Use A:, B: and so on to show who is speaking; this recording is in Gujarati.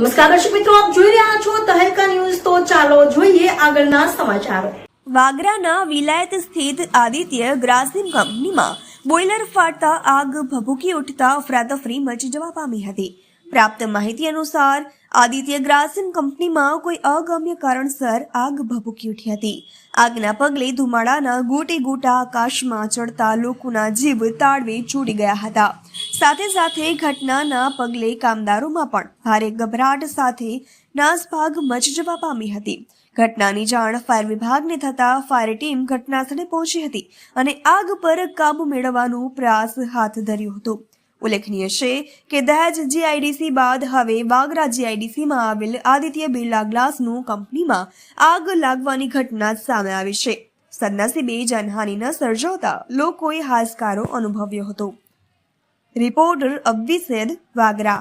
A: નમસ્કાર દર્શક મિત્રો, આપ જોઈ રહ્યા છો તહેલકા ન્યૂઝ. તો ચાલો જોઈએ આગળના સમાચારો.
B: વાગરાના વિલાયત સ્થિત આદિત્ય ગ્રાસિમ કંપનીમાં બોઇલર ફાટતા આગ ભભૂકી ઉઠતા અફરાતફરી મચી જવા પામી હતી. પ્રાપ્ત માહિતી અનુસાર, આદિત્ય ગ્રાસિમ કંપનીમાં કોઈ અગમ્ય કારણસર આગ ભભૂકી ઉઠી હતી. આગના પગલે ધુમાડાના ગોટે ગોટા આકાશમાં ચડતા લોકોના જીવ તાળવે ચોડી ગયા હતા. સાથે સાથે ઘટનાના પગલે કામદારોમાં પણ ભારે ગભરાટ સાથે નાસભાગ મચી જવા પામી હતી. ઘટનાની જાણ ફાયર વિભાગને થતા ફાયર ટીમ ઘટનાસ્થળે પહોંચી હતી અને આગ પર કાબુ મેળવવાનો પ્રયાસ હાથ ધર્યો હતો. ઉલ્લેખનીય છે કે દહેજ જીઆઈડીસી બાદ હવે વાગરા જીઆઈડીસીમાં આવેલ આદિત્ય બિરલા ગ્લાસનું કંપનીમાં આગ લાગવાની ઘટના સામે આવી છે. સદનસીબે જાનહાનિ ન સર્જાતા લોકોએ હાશકારો અનુભવ્યો હતો. Reporter અબ્બી said Vagra